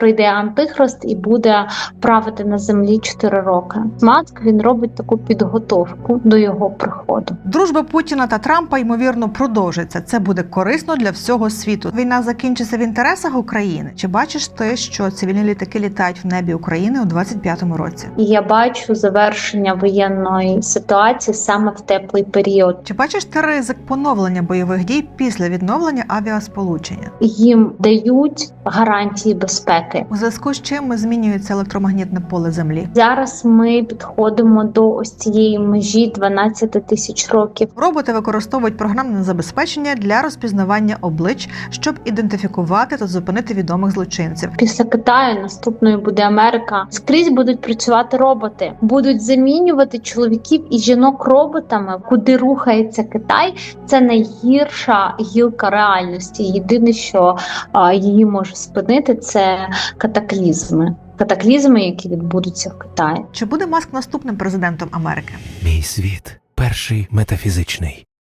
прийде антихрист і буде правити на землі 4 роки. Маск він робить таку підготовку до його приходу. Дружба Путіна та Трампа ймовірно продовжиться. Це буде корисно для всього світу. Війна закінчиться в інтересах України. Чи бачиш ти, що цивільні літаки літають в небі України у 25-му році? Я бачу завершення воєнної ситуації саме в теплий період. Чи бачиш ти ризик поновлення бойових дій після відновлення авіасполучення? Їм дають гарантії безпеки. У зв'язку з чим змінюється електромагнітне поле Землі? Зараз ми підходимо до ось цієї межі 12 тисяч років. Роботи використовують програмне забезпечення для розпізнавання облич, щоб ідентифікувати та зупинити відомих злочинців. Після Китаю наступною буде Америка. Скрізь будуть працювати роботи, будуть замінювати чоловіків і жінок роботами. Куди рухається Китай, це найгірша гілка реальності. Єдине, що її може спинити, це катаклізми. Катаклізми, які відбудуться в Китаї. Чи буде Маск наступним президентом Америки? Мій світ перший метафізичний.